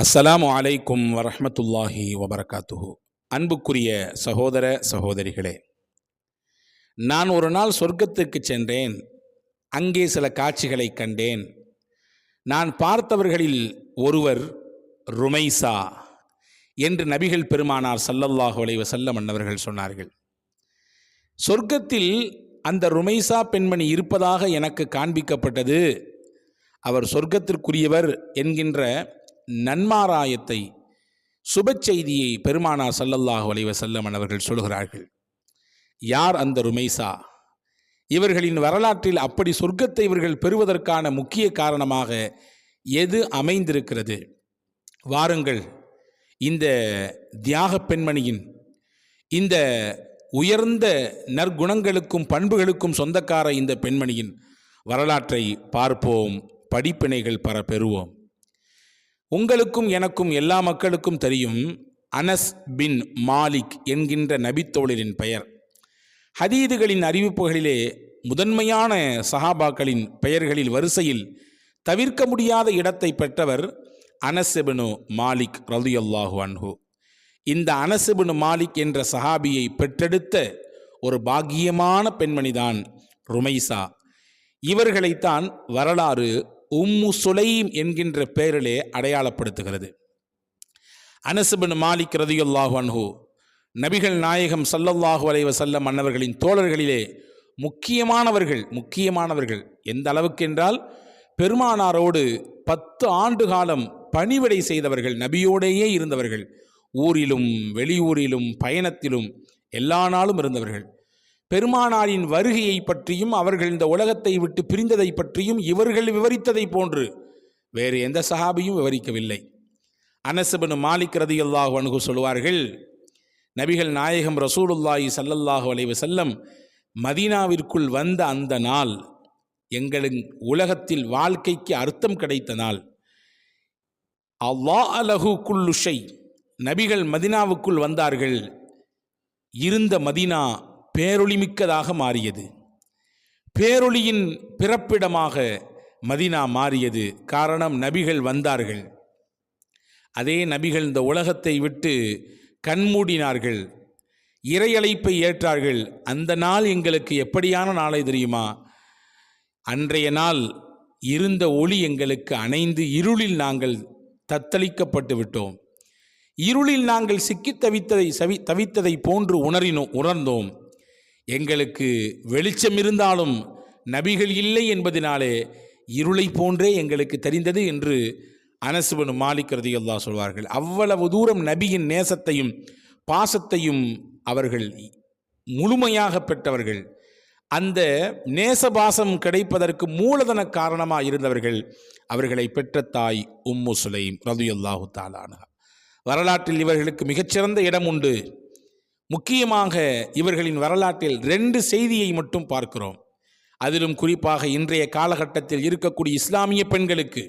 அஸ்ஸலாமு அலைக்கும் வரஹ்மத்துல்லாஹி வபரகாத்துஹு. அன்புக்குரிய சகோதர சகோதரிகளே நான் ஒரு நாள் சொர்க்கத்துக்கு சென்றேன். அங்கே சில காட்சிகளை கண்டேன். நான் பார்த்தவர்களில் ஒருவர் ருமைசா என்று நபிகள் பெருமானார் சல்லல்லாஹு அலைஹி வஸல்லம் அன்னவர்கள் சொன்னார்கள். சொர்க்கத்தில் அந்த ருமைசா பெண்மணி இருப்பதாக எனக்கு காண்பிக்கப்பட்டது. அவர் சொர்க்கத்திற்குரியவர் என்கின்ற நன்மாராயத்தை சுப செய்தியை பெருமானார் சல்லல்லாஹு அலைஹி அவர்கள் சொல்கிறார்கள். யார் அந்த ருமைசா? இவர்களின் வரலாற்றில் அப்படி சொர்க்கத்தை இவர்கள் பெறுவதற்கான முக்கிய காரணமாக எது அமைந்திருக்கிறது? வாருங்கள் இந்த தியாக பெண்மணியின் இந்த உயர்ந்த நற்குணங்களுக்கும் பண்புகளுக்கும் சொந்தக்கார இந்த பெண்மணியின் வரலாற்றை பார்ப்போம் படிப்பினைகள் பர பெறுவோம் உங்களுக்கும் எனக்கும் எல்லா மக்களுக்கும் தெரியும் அனஸ் பின் மாலிக் என்கின்ற நபித்தோழரின் பெயர். ஹதீதுகளின் அறிவிப்புகளிலே முதன்மையான சஹாபாக்களின் பெயர்களில் வரிசையில் தவிர்க்க முடியாத இடத்தை பெற்றவர் அனசெபனு மாலிக் ரதுயல்லாஹு அன்ஹு. இந்த அனசெபனு மாலிக் என்ற சஹாபியை பெற்றெடுத்த ஒரு பாக்கியமான பெண்மணிதான் ருமைசா. இவர்களைத்தான் வரலாறு உம்மு சுலைம் என்கின்ற பெயரிலே அடையாளப்படுத்துகிறது. அனசுபின் மாலிக் ரதியுல்லாஹு அன்ஹு நபிகள் நாயகம் சல்லல்லாஹு அலைவ செல்ல மன்னவர்களின் தோழர்களிலே முக்கியமானவர்கள் முக்கியமானவர்கள் எந்த அளவுக்கு என்றால் பெருமானாரோடு பத்து ஆண்டு காலம் பணிவிடை செய்தவர்கள் நபியோடேயே இருந்தவர்கள். ஊரிலும் வெளியூரிலும் பயணத்திலும் எல்லா நாளும் இருந்தவர்கள். பெருமானாரின் வருகையை பற்றியும் அவர்கள் இந்த உலகத்தை விட்டு பிரிந்ததை பற்றியும் இவர்கள் விவரித்ததை போன்று வேறு எந்த சஹாபியும் விவரிக்கவில்லை. அனசபனு மாலிக் ரதி அல்லாஹு அணுகு சொல்வார்கள் நபிகள் நாயகம் ரசூலுல்லாஹி சல்லல்லாஹு அலைவு செல்லம் மதீனாவிற்குள் வந்த அந்த நாள் எங்களின் உலகத்தில் வாழ்க்கைக்கு அர்த்தம் கிடைத்த நாள். அல்லாஹ் அலஹு குல்லுஷை நபிகள் மதினாவுக்குள் வந்தார்கள். இருந்த மதினா பேரொளிமிக்கதாக மாறியது. பேரொளியின் பிறப்பிடமாக மதினா மாறியது. காரணம் நபிகள் வந்தார்கள். அதே நபிகள் இந்த உலகத்தை விட்டு கண்மூடினார்கள். இறையழைப்பை ஏற்றார்கள். அந்த நாள் எங்களுக்கு எப்படியான நாளை தெரியுமா? அன்றைய நாள் இருந்த ஒளி எங்களுக்கு அணைந்து இருளில் நாங்கள் தத்தளிக்கப்பட்டு விட்டோம். இருளில் நாங்கள் சிக்கித் தவித்ததை சவி தவித்ததை போன்று உணரினோம் உணர்ந்தோம். எங்களுக்கு வெளிச்சம் இருந்தாலும் நபிகள் இல்லை என்பதினாலே இருளை போன்றே எங்களுக்கு தெரிந்தது என்று அனசுபனு மாலிக் ரதியல்லா சொல்வார்கள். அவ்வளவு தூரம் நபியின் நேசத்தையும் பாசத்தையும் அவர்கள் முழுமையாக பெற்றவர்கள். அந்த நேசபாசம் கிடைப்பதற்கு மூலதன காரணமாக இருந்தவர்கள் அவர்களை பெற்ற தாய் உம்மு சுலைம் ரதுயல்லாஹு தாலானா வரலாற்றில் இவர்களுக்கு மிகச்சிறந்த இடம் உண்டு. முக்கியமாக இவர்களின் வரலாற்றில் ரெண்டு செய்தியை மட்டும் பார்க்கிறோம். அதிலும் குறிப்பாக இன்றைய காலகட்டத்தில் இருக்கக்கூடிய இஸ்லாமிய பெண்களுக்கு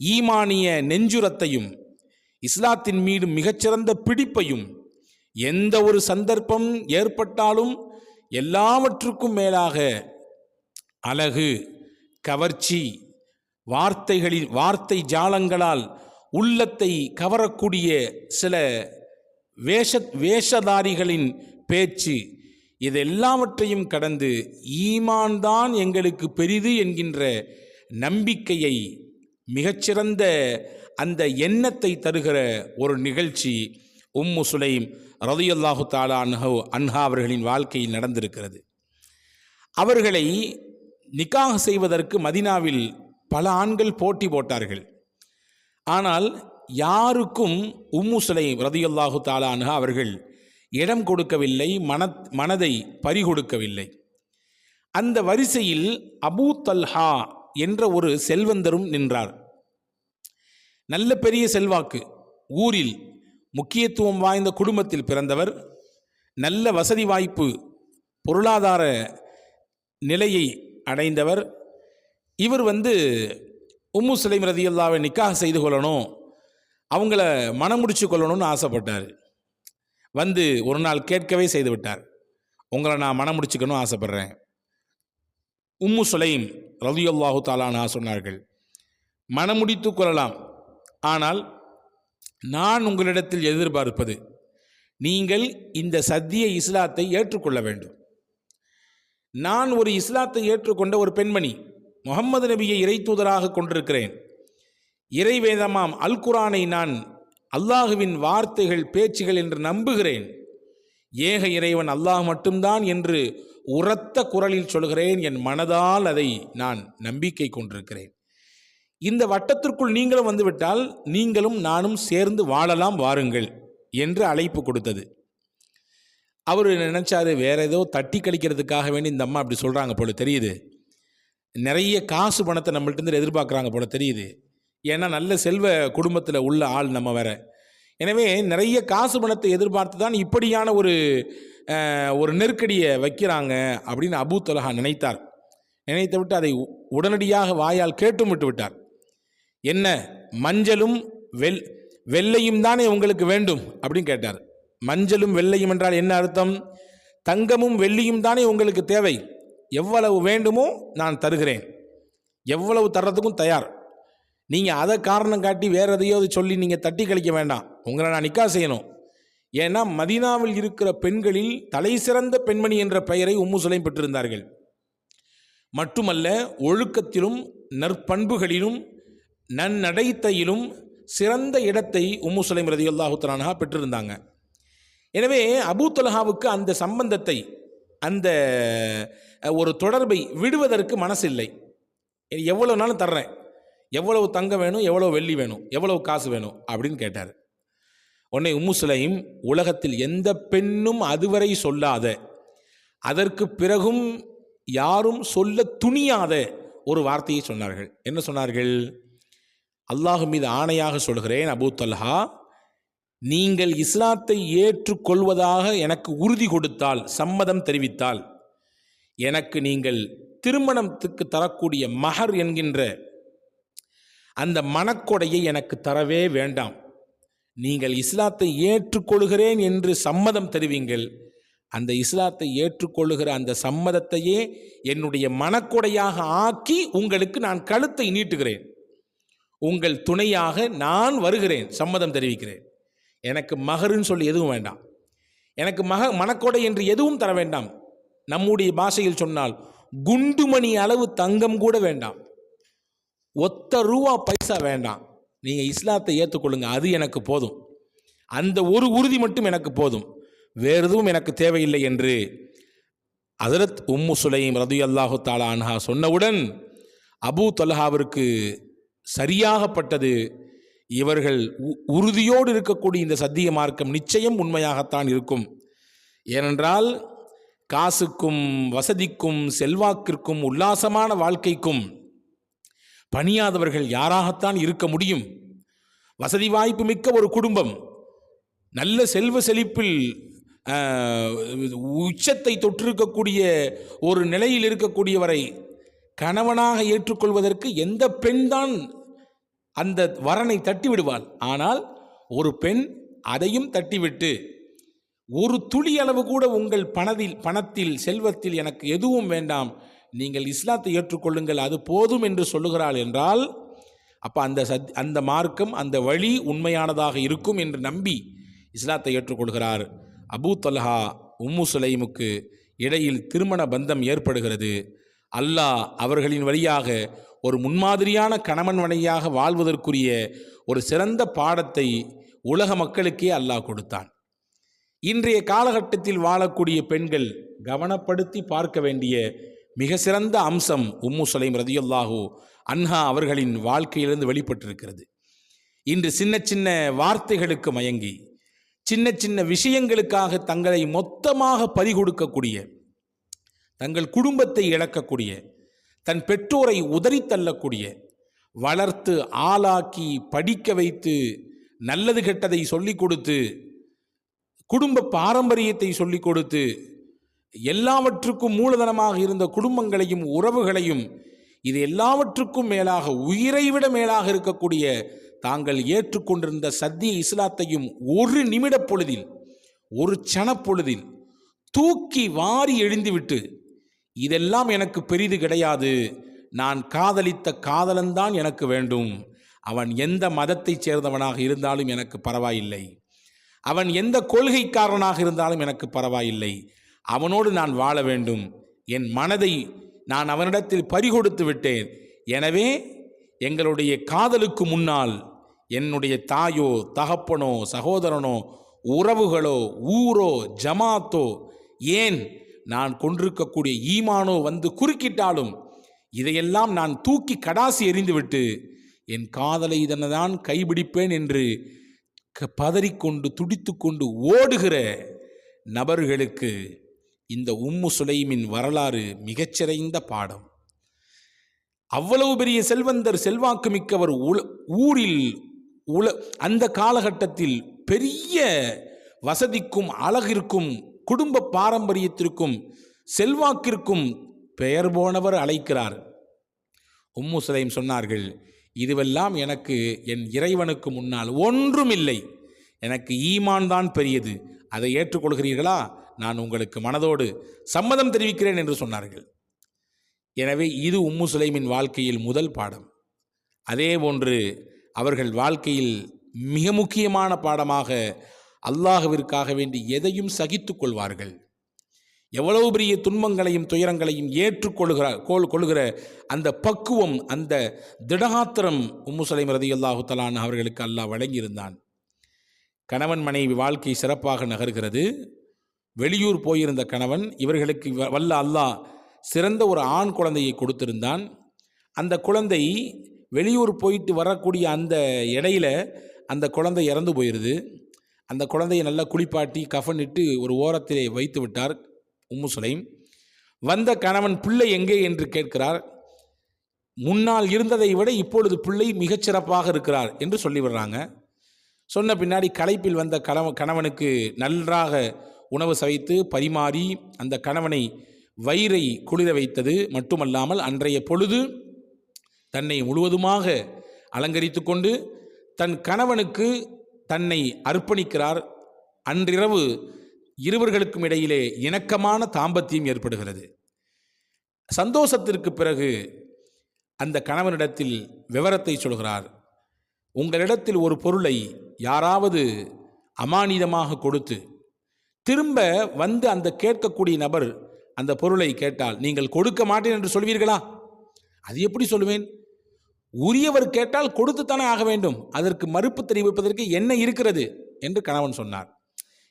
ஈமானிய நெஞ்சுரத்தையும் இஸ்லாத்தின் மீது மிகச்சிறந்த பிடிப்பையும் எந்த ஒரு சந்தர்ப்பம் ஏற்பட்டாலும் எல்லாவற்றுக்கும் மேலாக அழகு கவர்ச்சி வார்த்தைகளில் வார்த்தை ஜாலங்களால் உள்ளத்தை கவரக்கூடிய சில வேஷ வேஷதாரிகளின் பேச்சு இதெல்லாவற்றையும் கடந்து ஈமான் தான் எங்களுக்கு பெரிது என்கின்ற நம்பிக்கையை மிகச்சிறந்த அந்த எண்ணத்தை தருகிற ஒரு நிகழ்ச்சி உம்மு சுலைம் ரதியுல்லாஹு தாலா அன்ஹோ அன்ஹா அவர்களின் வாழ்க்கையில் நடந்திருக்கிறது. அவர்களை நிக்காக செய்வதற்கு மதினாவில் பல ஆண்கள் போட்டி போட்டார்கள். ஆனால் யாருக்கும் உம்மு சுலைம் ரதியுல்லாஹு தாலா அவர்கள் இடம் கொடுக்கவில்லை மன மனதை பறிகொடுக்கவில்லை. அந்த வரிசையில் அபூ தல்ஹா என்ற ஒரு செல்வந்தரும் நின்றார். நல்ல பெரிய செல்வாக்கு. ஊரில் முக்கியத்துவம் வாய்ந்த குடும்பத்தில் பிறந்தவர். நல்ல வசதி வாய்ப்பு பொருளாதார நிலையை அடைந்தவர். இவர் வந்து உம்மு சுலைம் ரதியுல்லாவை நிக்காக செய்து கொள்ளணும். அவங்கள மனம் முடிச்சு கொள்ளணும்னு ஆசைப்பட்டார். வந்து ஒரு நாள் கேட்கவே செய்து விட்டார். உங்களை நான் மனம் முடிச்சுக்கணும் ஆசைப்பட்றேன். உம்மு சுலைம் ரலியல்லாஹு தாலானா சொன்னார்கள் மனமுடித்து கொள்ளலாம். ஆனால் நான் உங்களிடத்தில் எதிர்பார்ப்பது நீங்கள் இந்த சத்திய இஸ்லாத்தை ஏற்றுக்கொள்ள வேண்டும். நான் ஒரு இஸ்லாத்தை ஏற்றுக்கொண்ட ஒரு பெண்மணி முகம்மது நபியை இறை தூதராக கொண்டிருக்கிறேன். இறைவேதமாம். அல் குரானை நான் அல்லாஹுவின் வார்த்தைகள் பேச்சுகள் என்று நம்புகிறேன். ஏக இறைவன் அல்லாஹ் மட்டும்தான் என்று உரத்த குரலில் சொல்கிறேன். என் மனதால் அதை நான் நம்பிக்கை கொண்டிருக்கிறேன். இந்த வட்டத்திற்குள் நீங்களும் வந்துவிட்டால் நீங்களும் நானும் சேர்ந்து வாழலாம் வாருங்கள் என்று அழைப்பு கொடுத்தது. அவர் நினைச்சாரு? வேற ஏதோ தட்டி கழிக்கிறதுக்காக வேண்டி இந்த அம்மா அப்படி சொல்கிறாங்க போல தெரியுது. நிறைய காசு பணத்தை நம்மள்ட்ட இருந்து எதிர்பார்க்குறாங்க போல தெரியுது. ஏன்னா நல்ல செல்வ குடும்பத்தில் உள்ள ஆள் நம்ம வேற. எனவே நிறைய காசு பணத்தை எதிர்பார்த்து தான் இப்படியான ஒரு ஒரு நெருக்கடியை வைக்கிறாங்க அப்படின்னு அபூ தொலஹா நினைத்தார். நினைத்து விட்டு அதை உடனடியாக வாயால் கேட்டும் விட்டு விட்டார். என்ன மஞ்சளும் வெள் வெள்ளையும் தானே உங்களுக்கு வேண்டும் அப்படின்னு கேட்டார். மஞ்சளும் வெள்ளையும் என்றால் என்ன அர்த்தம்? தங்கமும் வெள்ளியும் தானே உங்களுக்கு தேவை. எவ்வளவு வேண்டுமோ நான் தருகிறேன். எவ்வளவு தர்றதுக்கும் தயார். நீங்கள் அதை காரணம் காட்டி வேறு எதையாவது சொல்லி நீங்கள் தட்டி கழிக்க வேண்டாம். உங்களை நான் நிக்கா செய்யணும். ஏன்னா மதீனாவில் இருக்கிற பெண்களில் தலை சிறந்த பெண்மணி என்ற பெயரை உம்மு சுலைம் பெற்றிருந்தார்கள். மட்டுமல்ல ஒழுக்கத்திலும் நற்பண்புகளிலும் நன்னடைத்தையிலும் சிறந்த இடத்தை உம்மு சுலைம் ரதி அல்லாஹு பெற்றிருந்தாங்க. எனவே அபூ தொலஹாவுக்கு அந்த சம்பந்தத்தை அந்த ஒரு தொடர்பை விடுவதற்கு மனசில்லை. எவ்வளோ நாளும் தர்றேன். எவ்வளவு தங்கம் வேணும் எவ்வளவு வெள்ளி வேணும் எவ்வளவு காசு வேணும் அப்படின்னு கேட்டார். உன்னை உம்மு சுலைம் உலகத்தில் எந்த பெண்ணும் அதுவரை சொல்லாத அதற்கு பிறகும் யாரும் சொல்ல துணியாத ஒரு வார்த்தையை சொன்னார்கள். என்ன சொன்னார்கள்? அல்லாஹ் மீது ஆணையாக சொல்கிறேன் அபூ தல்ஹா நீங்கள் இஸ்லாத்தை ஏற்றுக்கொள்வதாக எனக்கு உறுதி கொடுத்தால் சம்மதம் தெரிவித்தால் எனக்கு நீங்கள் திருமணத்துக்கு தரக்கூடிய மகர் என்கின்ற அந்த மனக்கொடையை எனக்கு தரவே வேண்டாம். நீங்கள் இஸ்லாத்தை ஏற்றுக்கொள்கிறேன் என்று சம்மதம் தெரிவிங்கள். அந்த இஸ்லாத்தை ஏற்றுக்கொள்ளுகிற அந்த சம்மதத்தையே என்னுடைய மனக்கொடையாக ஆக்கி உங்களுக்கு நான் கழுத்தை நீட்டுகிறேன். உங்கள் துணையாக நான் வருகிறேன் சம்மதம் தெரிவிக்கிறேன். எனக்கு மகருன்னு சொல்லி எதுவும் வேண்டாம். எனக்கு மக மனக்கொடை என்று எதுவும் தர வேண்டாம். நம்முடைய பாஷையில் சொன்னால் குண்டுமணி அளவு தங்கம் கூட வேண்டாம். ஒத்த ரூபா பைசா வேண்டாம். நீங்கள் இஸ்லாத்தை ஏற்றுக்கொள்ளுங்க அது எனக்கு போதும். அந்த ஒரு உறுதி மட்டும் எனக்கு போதும். வேறு எதுவும் எனக்கு தேவையில்லை என்று அதரத் உம்மு சுலைம் ரது அல்லாஹு தாலா அன்ஹா சொன்னவுடன் அபூ தொல்ஹாவிற்கு சரியாகப்பட்டது. இவர்கள் உ- உறுதியோடு இருக்கக்கூடிய இந்த சத்திய மார்க்கம் நிச்சயம் உண்மையாகத்தான் இருக்கும். ஏனென்றால் காசுக்கும் வசதிக்கும் செல்வாக்கிற்கும் உல்லாசமான வாழ்க்கைக்கும் பணியாதவர்கள் யாராகத்தான் இருக்க முடியும்? வசதி வாய்ப்பு மிக்க ஒரு குடும்பம். நல்ல செல்வ செழிப்பில் உச்சத்தை தொற்றிருக்கக்கூடிய ஒரு நிலையில் இருக்கக்கூடியவரை கணவனாக ஏற்றுக்கொள்வதற்கு எந்த பெண்தான் அந்த வரனை தட்டிவிடுவாள்? ஆனால் ஒரு பெண் அதையும் தட்டிவிட்டு ஒரு துளி அளவு கூட உங்கள் பணத்தில் பணத்தில் செல்வத்தில் எனக்கு எதுவும் வேண்டாம். நீங்கள் இஸ்லாத்தை ஏற்றுக்கொள்ளுங்கள் அது போதும் என்று சொல்லுகிறாள் என்றால் அப்போ அந்த சத் அந்த மார்க்கம் அந்த வழி உண்மையானதாக இருக்கும் என்று நம்பி இஸ்லாத்தை ஏற்றுக்கொள்கிறார். அபூ தலஹா உம்மு சுலைமுக்கு இடையில் திருமண பந்தம் ஏற்படுகிறது. அல்லாஹ் அவர்களின் வழியாக ஒரு முன்மாதிரியான கணவன் மனைவியாக வாழ்வதற்குரிய ஒரு சிறந்த பாடத்தை உலக மக்களுக்கே அல்லாஹ் கொடுத்தான். இன்றைய காலகட்டத்தில் வாழக்கூடிய பெண்கள் கவனப்படுத்தி பார்க்க வேண்டிய மிக சிறந்த அம்சம் உம்மு சுலைம் ரதியுல்லாஹு அன்ஹா அவர்களின் வாழ்க்கையிலிருந்து வெளிப்பட்டிருக்கிறது. இன்று சின்ன சின்ன வார்த்தைகளுக்கு மயங்கி சின்ன சின்ன விஷயங்களுக்காக தங்களை மொத்தமாக பறிகொடுக்கக்கூடிய தங்கள் குடும்பத்தை இழக்கக்கூடிய தன் பெற்றோரை உதறித் தள்ளக்கூடிய வளர்த்து ஆளாக்கி படிக்க வைத்து நல்லது கெட்டதை சொல்லிக் கொடுத்து குடும்ப பாரம்பரியத்தை சொல்லிக் கொடுத்து எல்லாவற்றுக்கும் மூலதனமாக இருந்த குடும்பங்களையும் உறவுகளையும் இது எல்லாவற்றுக்கும் மேலாக உயிரை விட மேலாக இருக்கக்கூடிய தாங்கள் ஏற்றுக்கொண்டிருந்த சத்திய இஸ்லாத்தையும் ஒரு நிமிட பொழுதில் ஒரு சனப்பொழுதில் தூக்கி வாரி எழுந்துவிட்டு இதெல்லாம் எனக்கு பெரிது கிடையாது. நான் காதலித்த காதலன்தான் எனக்கு வேண்டும். அவன் எந்த மதத்தைச் சேர்ந்தவனாக இருந்தாலும் எனக்கு பரவாயில்லை. அவன் எந்த கொள்கைக்காரனாக இருந்தாலும் எனக்கு பரவாயில்லை. அவனோடு நான் வாழ வேண்டும். என் மனதை நான் அவனிடத்தில் பறிகொடுத்து விட்டேன். எனவே எங்களுடைய காதலுக்கு முன்னால் என்னுடைய தாயோ தகப்பனோ சகோதரனோ உறவுகளோ ஊரோ ஜமாத்தோ ஏன் நான் கொண்டிருக்கக்கூடிய ஈமானோ வந்து குறுக்கிட்டாலும் இதையெல்லாம் நான் தூக்கி கடாசி எறிந்துவிட்டு என் காதலை இதனைதான் கைபிடிப்பேன் என்று க- பதறிக்கொண்டு துடித்துக்கொண்டு ஓடுகிற நபர்களுக்கு இந்த உம்மு சுலைமின் வரலாறு மிகச்சிறைந்த பாடம். அவ்வளவு பெரிய செல்வந்தர் செல்வாக்கு மிக்கவர் உல- ஊரில் உல அந்த காலகட்டத்தில் பெரிய வசதிக்கும் அழகிற்கும் குடும்ப பாரம்பரியத்திற்கும் செல்வாக்கிற்கும் பெயர் போனவர் அழைக்கிறார். உம்மு சுலைம் சொன்னார்கள் இதுவெல்லாம் எனக்கு என் இறைவனுக்கு முன்னால் ஒன்றும் இல்லை எனக்கு ஈமான் தான் பெரியது. அதை ஏற்றுக்கொள்கிறீர்களா? நான் உங்களுக்கு மனதோடு சம்மதம் தெரிவிக்கிறேன் என்று சொன்னார்கள். எனவே இது உம்மு சுலைமின் வாழ்க்கையில் முதல் பாடம். அதே போன்று அவர்கள் வாழ்க்கையில் மிக முக்கியமான பாடமாக அல்லாஹவிற்காக வேண்டி எதையும் சகித்து கொள்வார்கள். எவ்வளவு பெரிய துன்பங்களையும் துயரங்களையும் ஏற்றுக்கொள்கிற கோல் கொள்கிற அந்த பக்குவம் அந்த திடகாத்திரம் உம்முசுலைம் ரதி அல்லாஹு தலான் அவர்களுக்கு அல்லாஹ் வழங்கியிருந்தான். கணவன் மனைவி வாழ்க்கை சிறப்பாக நகர்கிறது. வெளியூர் போயிருந்த கணவன் இவர்களுக்கு வ- வல்ல அல்லாஹ் சிறந்த ஒரு ஆண் குழந்தையை கொடுத்திருந்தான். அந்த குழந்தை வெளியூர் போயிட்டு வரக்கூடிய அந்த இடையில அந்த குழந்தை இறந்து போயிடுது அந்த குழந்தையை நல்லா குளிப்பாட்டி கஃனிட்டு ஒரு ஓரத்திலே வைத்து விட்டார் உம்மு சுலைம். வந்த கணவன் பிள்ளை எங்கே? என்று கேட்கிறார். முன்னால் இருந்ததை விட இப்பொழுது பிள்ளை மிகச்சிறப்பாக இருக்கிறார் என்று சொல்லிவிடுறாங்க. சொன்ன பின்னாடி களைப்பில் வந்த கணவ கணவனுக்கு நன்றாக உணவு சவைத்து பரிமாறி அந்த கணவனை வயிறை குளிர வைத்தது மட்டுமல்லாமல் அன்றைய பொழுது தன்னை முழுவதுமாக அலங்கரித்து கொண்டு தன் கணவனுக்கு தன்னை அர்ப்பணிக்கிறார். அன்றிரவு இருவர்களுக்கும் இடையிலே இணக்கமான தாம்பத்தியம் ஏற்படுகிறது. சந்தோஷத்திற்கு பிறகு அந்த கணவனிடத்தில் விவரத்தை சொல்கிறார். உங்களிடத்தில் ஒரு பொருளை யாராவது அமானிதமாக கொடுத்து திரும்ப வந்து அந்த கேட்கக்கூடிய நபர் அந்த பொருளை கேட்டால் நீங்கள் கொடுக்க மாட்டேன் என்று சொல்வீர்களா? அது எப்படி சொல்லுவேன்? உரியவர் கேட்டால் கொடுத்துத்தானே ஆக வேண்டும். அதற்கு மறுப்பு தெரிவிப்பதற்கு என்ன இருக்கிறது? என்று கணவன் சொன்னார்.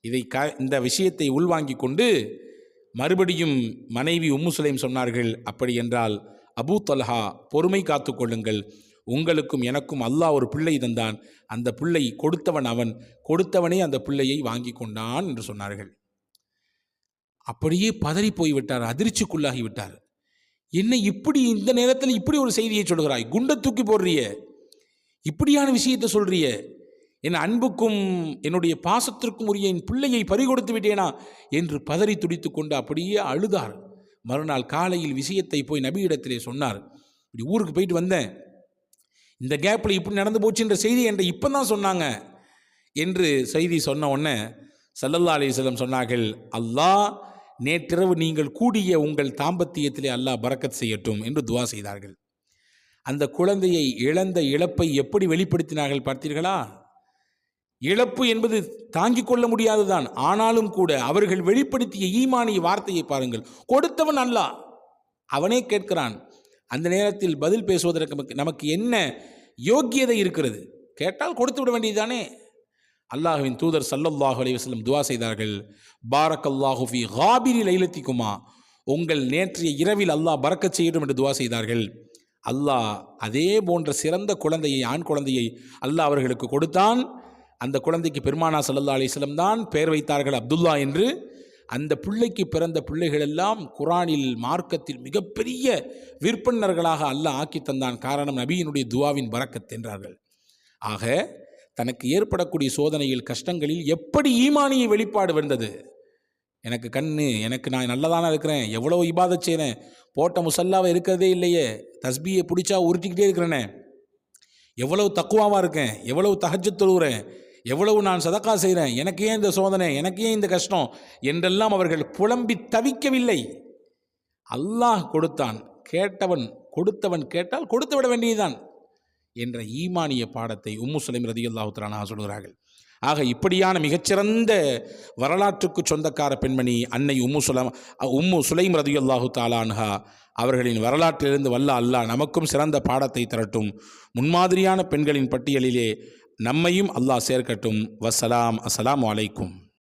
இதை க இந்த விஷயத்தை உள்வாங்கிக் கொண்டு மறுபடியும் மனைவி உம்மு சுலைம் சொன்னார்கள் அப்படி என்றால் அபூ தல்ஹா பொறுமை காத்துக்கொள்ளுங்கள் உங்களுக்கும் எனக்கும் அல்லாஹ் ஒரு பிள்ளை தந்தான். அந்த பிள்ளை கொடுத்தவன் அவன். கொடுத்தவனே அந்த பிள்ளையை வாங்கி கொண்டான் என்று சொன்னார்கள். அப்படியே பதறி போய்விட்டார் அதிர்ச்சிக்குள்ளாகி விட்டார். என்ன இப்படி இந்த நேரத்தில் இப்படி ஒரு செய்தியை சொல்கிறாய் குண்டை தூக்கி போடுறிய. இப்படியான விஷயத்தை சொல்றிய. என் அன்புக்கும் என்னுடைய பாசத்திற்கும் உரிய என் பிள்ளையை பறிகொடுத்து விட்டேனா? என்று பதறி துடித்து கொண்டு அப்படியே அழுதார். மறுநாள் காலையில் விஷயத்தை போய் நபியிடத்திலே சொன்னார். இப்படி ஊருக்கு போயிட்டு வந்தேன். இந்த கேப்பில் இப்படி நடந்து போச்சுன்ற செய்தி என்ற இப்போ தான் சொன்னாங்க என்று செய்தி சொன்ன உடனே சல்லல்லா அலிஸ்லம் சொன்னார்கள் அல்லாஹ் நேற்றிரவு நீங்கள் கூடிய உங்கள் தாம்பத்தியத்திலே அல்லாஹ் பறக்கத் செய்யட்டும் என்று துவா செய்தார்கள். அந்த குழந்தையை இழந்த இழப்பை எப்படி வெளிப்படுத்தினார்கள் பார்த்தீர்களா? இழப்பு என்பது தாங்கிக் கொள்ள முடியாதுதான் ஆனாலும் கூட அவர்கள் வெளிப்படுத்திய ஈமானிய வார்த்தையை பாருங்கள். கொடுத்தவன் அல்லாஹ். அவனே கேட்கிறான் அந்த நேரத்தில் பதில் பேசுவதற்கு நமக்கு நமக்கு என்ன யோக்கியதை இருக்கிறது? கேட்டால் கொடுத்து விட வேண்டியதுதானே. அல்லாஹுவின் தூதர் சல்லல்லாஹு அலைஹி துவா செய்தார்கள். பாரக் அல்லாஹுஃபி ஹாபிரி லைலத்திக்குமா உங்கள் நேற்றைய இரவில் அல்லாஹ் பறக்கச் செய்யட்டும் என்று துவா செய்தார்கள். அல்லாஹ் அதே போன்ற சிறந்த குழந்தையை ஆண் குழந்தையை அல்லாஹ் அவர்களுக்கு கொடுத்தான். அந்த குழந்தைக்கு பெருமானா சல்லல்லா அலிஸ்லம் தான் பெயர் வைத்தார்கள் அப்துல்லா என்று. அந்த பிள்ளைக்கு பிறந்த பிள்ளைகள் எல்லாம் குரானில் மார்க்கத்தில் மிகப்பெரிய விற்பனர்களாக அல்லாஹ் ஆக்கி தந்தான். காரணம் நபியினுடைய துவாவின் பறக்கத் என்றார்கள். ஆக தனக்கு ஏற்படக்கூடிய சோதனையில் கஷ்டங்களில் எப்படி ஈமானிய வெளிப்பாடு வந்தது? எனக்கு கண்ணு எனக்கு நான் நல்லதானே இருக்கிறேன் எவ்வளோ இபாத செய்கிறேன் போட்ட முசல்லாவை இருக்கிறதே இல்லையே தஸ்பியை பிடிச்சா உருட்டிக்கிட்டே இருக்கிறேனே எவ்வளவு தக்குவாவாக இருக்கேன் எவ்வளவு தஹஜ்ஜத் தொழுகிறேன் எவ்வளவு நான் சதக்கா செய்கிறேன் எனக்கு ஏன் இந்த சோதனை? எனக்கு ஏன் இந்த கஷ்டம்? என்றெல்லாம் அவர்கள் புலம்பி தவிக்கவில்லை. அல்லாஹ் கொடுத்தான். கேட்டவன் கொடுத்தவன் கேட்டால் கொடுத்து விட வேண்டியதுதான் என்ற ஈமானிய பாடத்தை உம்மு சுலைம் ரதியுல்லாஹு தஆலா சொல்கிறார்கள். ஆக இப்படியான மிகச்சிறந்த வரலாற்றுக்கு சொந்தக்கார பெண்மணி அன்னை உம்மு சுலம் உம்மு சுலைம் ரதியுல்லாஹு தாலான்ஹா அவர்களின் வரலாற்றிலிருந்து வல்ல அல்லாஹ் நமக்கும் சிறந்த பாடத்தை தரட்டும். முன்மாதிரியான பெண்களின் பட்டியலிலே நம்மையும் அல்லாஹ் சேர்க்கட்டும். வசலாம் அஸ்லாம் வலைக்கும்